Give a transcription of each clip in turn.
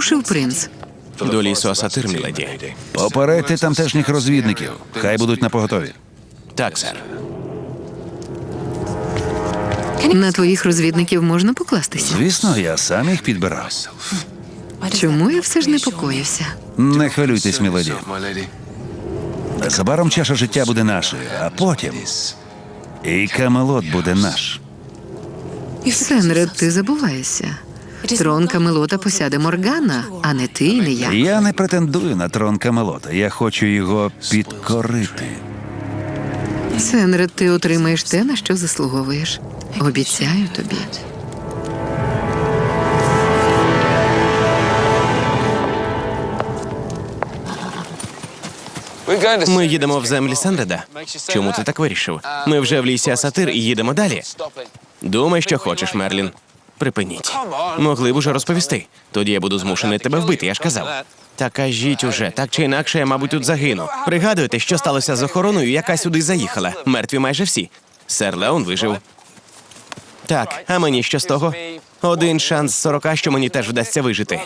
вирушив принц? До лісу Асатир, міледі. Попередьте тамтешніх розвідників. Хай будуть на поготові. Так, сер. На твоїх розвідників можна покластися? Звісно, я сам їх підбирав. Чому я все ж непокоюся? Не хвилюйтесь, мілоді. Незабаром чаша життя буде нашою, а потім і Камелот буде наш. Сенред, ти забуваєшся. Трон Камелота посяде Моргана, а не ти і не я. Я не претендую на трон Камелота. Я хочу його підкорити. Сенред, ти отримаєш те, на що заслуговуєш. Обіцяю тобі. Ми їдемо в землі Сенреда. Чому ти так вирішив? Ми вже в лісі Асатир і їдемо далі. Думай, що хочеш, Мерлін. Припиніть. Могли б уже розповісти. Тоді я буду змушений тебе вбити, я ж казав. Та кажіть уже, так чи інакше, я, мабуть, тут загину. Пригадуєте, що сталося з охороною, яка сюди заїхала? Мертві майже всі. Сер Леон вижив. Так, а мені що з того? Один шанс з сорока, що мені теж вдасться вижити.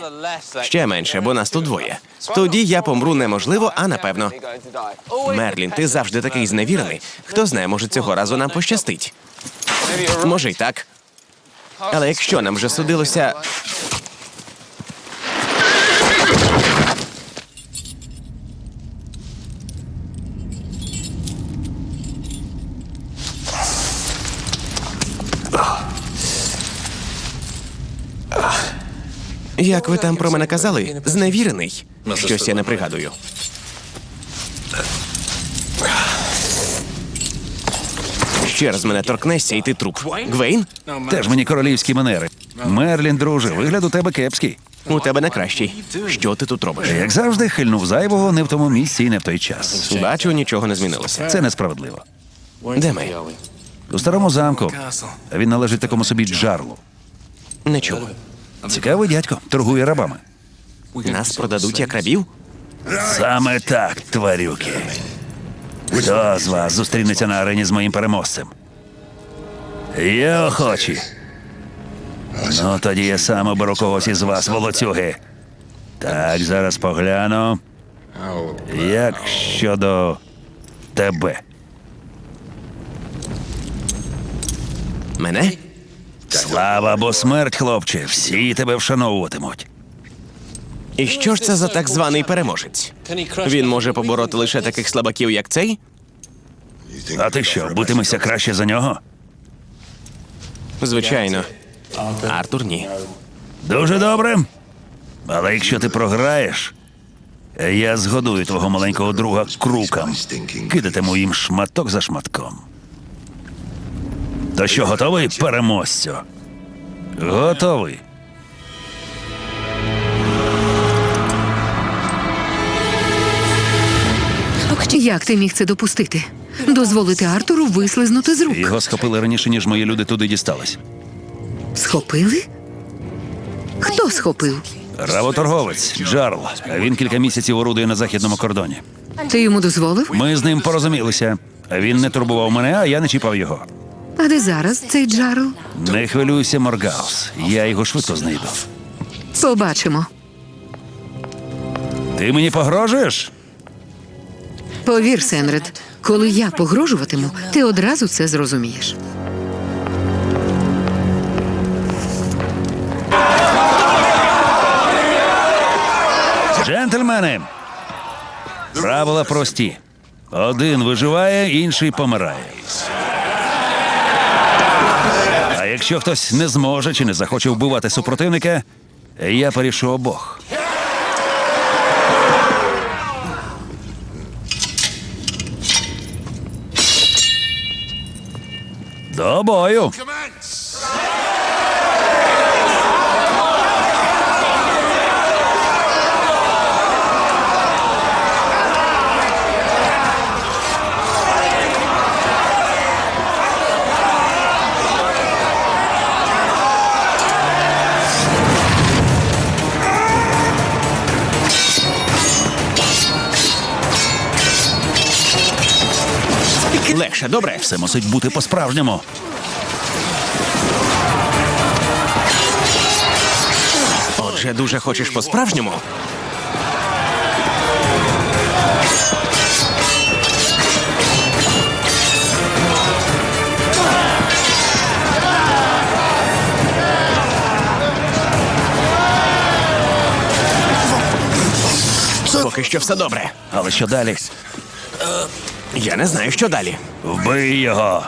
Ще менше, бо нас тут двоє. Тоді я помру неможливо, а напевно. Мерлін, ти завжди такий зневірений. Хто знає, може цього разу нам пощастить. Може й так. Але якщо нам вже судилося. Як ви там про мене казали? Зневірений. Щось я не пригадую. Ще раз мене торкнешся, і ти труп. Гвейн? Теж мені королівські манери. Мерлін, друже, вигляд у тебе кепський. У тебе не кращий. Що ти тут робиш? Як завжди, хильнув зайвого не в тому місці і не в той час. Бачу, нічого не змінилося. Це несправедливо. Де ми? У старому замку. Він належить такому собі джарлу. Не чув. Цікавий дядько, торгує рабами. Нас продадуть як рабів? Саме так, тварюки. Хто з вас зустрінеться на арені з моїм переможцем? Я охочі. Ну, тоді я сам оберу когось із вас, волоцюги. Так, зараз погляну. Як щодо тебе? Мене? Слава або смерть, хлопче, всі тебе вшановуватимуть. І що ж це за так званий переможець? Він може побороти лише таких слабаків, як цей? А ти що, битимешся краще за нього? Звичайно. Артур ні. Дуже добре. Але якщо ти програєш, я згодую твого маленького друга крукам. Кидатиму їм шматок за шматком. То що, готовий, переможцю? Готовий. Як ти міг це допустити? Дозволити Артуру вислизнути з рук. Його схопили раніше, ніж мої люди туди дістались. Схопили? Хто схопив? Работорговець Джарл. Він кілька місяців орудує на західному кордоні. Ти йому дозволив? Ми з ним порозумілися. Він не турбував мене, а я не чіпав його. А де зараз цей Джарл? Не хвилюйся, Моргаус. Я його швидко знайду. Побачимо. Ти мені погрожуєш? Повір, Сенред, коли я погрожуватиму, ти одразу це зрозумієш. Джентльмени, правила прості. Один виживає, інший помирає. А якщо хтось не зможе чи не захоче вбивати супротивника, я порішу обох. До бою! Легше, добре. Все мусить бути по-справжньому. Отже, Дуже хочеш по-справжньому? Поки що все добре. Але що далі? Я не знаю, що далі. Вбий його.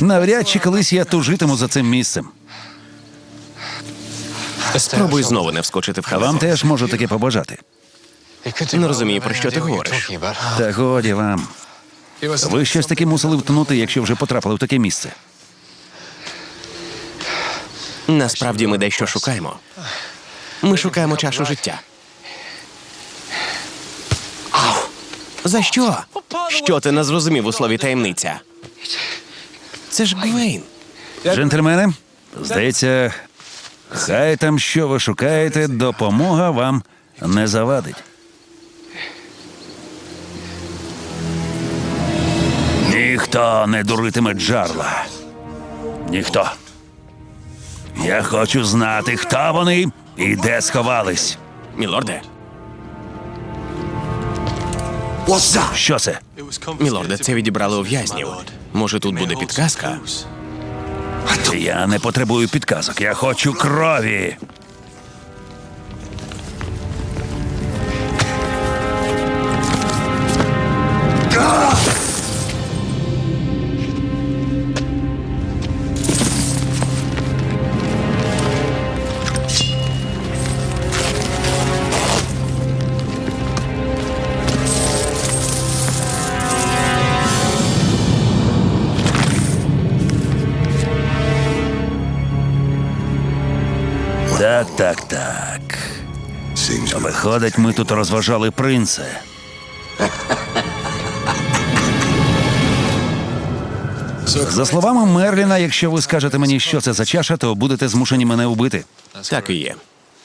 Навряд чи колись я тужитиму за цим місцем. Спробуй знову не вскочити в Вам теж можу таке побажати. Не розумію, про що ти говориш. Та годі вам. Ви щось таки мусили втонути, якщо вже потрапили в таке місце. Насправді ми дещо шукаємо. Ми шукаємо чашу життя. За що? Що ти не зрозумів у слові таємниця? Це ж Гвейн. Джентльмени, здається, хай там що ви шукаєте, допомога вам не завадить. Ніхто не дуритиме Джарла. Ніхто. Я хочу знати, хто вони і де сховались. Мілорде, Що це? мілорде, це відібрали у в'язнів. Може, тут буде підказка? Я не потребую підказок. Я хочу крові. Так, так, так. Виходить, ми тут розважали принца. За словами Мерліна, якщо ви скажете мені, що це за чаша, то будете змушені мене вбити. Так і є.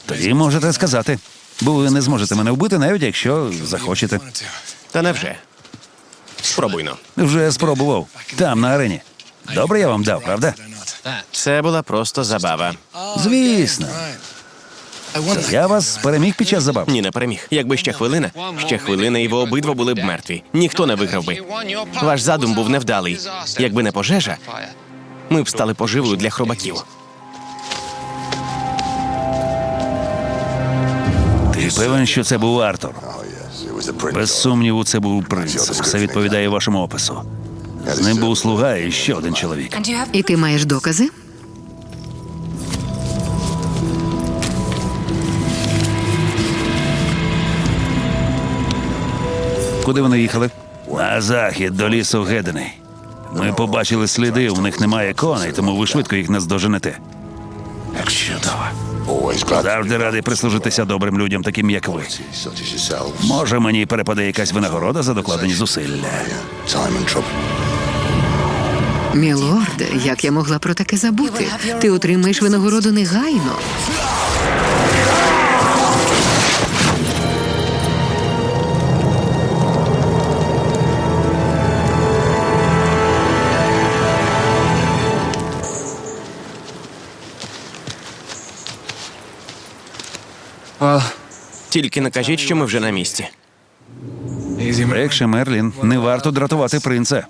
Тоді можете сказати. Бо ви не зможете мене вбити, навіть якщо захочете. Та невже? Спробуйно. Вже спробував. Там, на арені. Добре я вам дав, правда? Це була просто забава. Звісно. Я вас переміг під час забав. Ні, не переміг. Якби ще хвилина, ще хвилина, і ви обидва були б мертві. Ніхто не виграв би. Ваш задум був невдалий. Якби не пожежа, ми б стали поживою для хробаків. Ти певен, що це був Артур? Без сумніву, це був принц. Все відповідає вашому опису. З ним був слуга і ще один чоловік. І ти маєш докази? Куди вони їхали? На захід до лісу Гедений. Ми побачили сліди, у них немає коней, тому ви швидко їх наздоженете. Чудово. Завжди радий прислужитися добрим людям, таким як ви. Може, мені перепаде якась винагорода за докладені зусилля. Мілорде, як я могла про таке забути? Ти отримаєш винагороду негайно. Тільки не кажіть, що ми вже на місці. Рекше Мерлін, не варто дратувати принца.